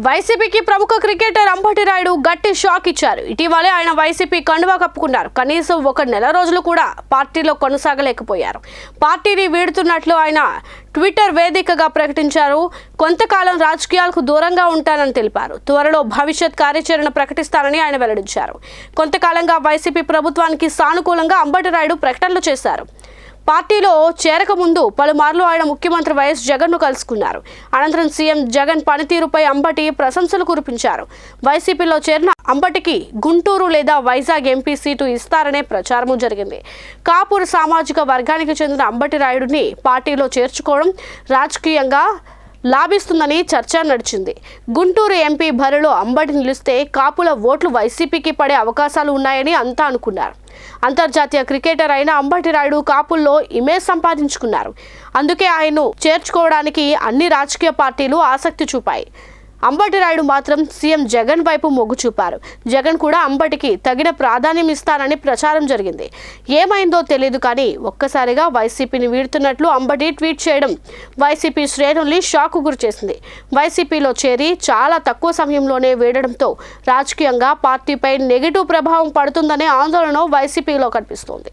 వైసీపీకి ప్రముఖ క్రికెటర్ అంబటి రాయుడు గట్టి షాక్ ఇచ్చారు. ఇటీవలే ఆయన వైసీపీ కండువా కప్పుకున్నారు. కనీసం ఒక నెల రోజులు కూడా పార్టీలో కొనసాగలేకపోయారు. పార్టీని వీడుతున్నట్లు ఆయన ట్విట్టర్ వేదికగా ప్రకటించారు. కొంతకాలం రాజకీయాలకు దూరంగా ఉంటానని తెలిపారు. త్వరలో భవిష్యత్ కార్యాచరణ ప్రకటిస్తానని ఆయన వెల్లడించారు. కొంతకాలంగా వైసీపీ ప్రభుత్వానికి సానుకూలంగా అంబటి రాయుడు ప్రకటనలు చేశారు. పార్టీలో చేరకముందు పలుమార్లు ఆయన ముఖ్యమంత్రి వైఎస్ జగన్ను కలుసుకున్నారు. అనంతరం సీఎం జగన్ పనితీరుపై అంబటి ప్రశంసలు కురిపించారు. వైసీపీలో చేరిన అంబటికి గుంటూరు లేదా వైజాగ్ ఎంపీ సీటు ఇస్తారనే ప్రచారము జరిగింది. కాపూర్ సామాజిక వర్గానికి చెందిన అంబటి రాయుడిని పార్టీలో చేర్చుకోవడం రాజకీయంగా లాభిస్తుందని చర్చ నడిచింది. గుంటూరు ఎంపీ బరిలో అంబటి నిలిస్తే కాపుల ఓట్లు వైసీపీకి పడే అవకాశాలు ఉన్నాయని అంతా అనుకున్నారు. అంతర్జాతీయ క్రికెటర్ అయిన అంబటి రాయుడు కాపుల్లో ఇమేజ్ సంపాదించుకున్నారు. అందుకే ఆయన్ను చేర్చుకోవడానికి అన్ని రాజకీయ పార్టీలు ఆసక్తి చూపాయి. అంబటి రాయుడు మాత్రం సీఎం జగన్ వైపు మొగ్గు చూపారు. జగన్ కూడా అంబటికి తగిన ప్రాధాన్యం ఇస్తానని ప్రచారం జరిగింది. ఏమైందో తెలియదు కానీ ఒక్కసారిగా వైసీపీని వీడుతున్నట్లు అంబటి ట్వీట్ చేయడం వైసీపీ శ్రేణుల్ని షాక్ గురిచేసింది వైసీపీలో చేరి చాలా తక్కువ సమయంలోనే వీడడంతో రాజకీయంగా పార్టీపై నెగిటివ్ ప్రభావం పడుతుందనే ఆందోళన వైసీపీలో కనిపిస్తోంది.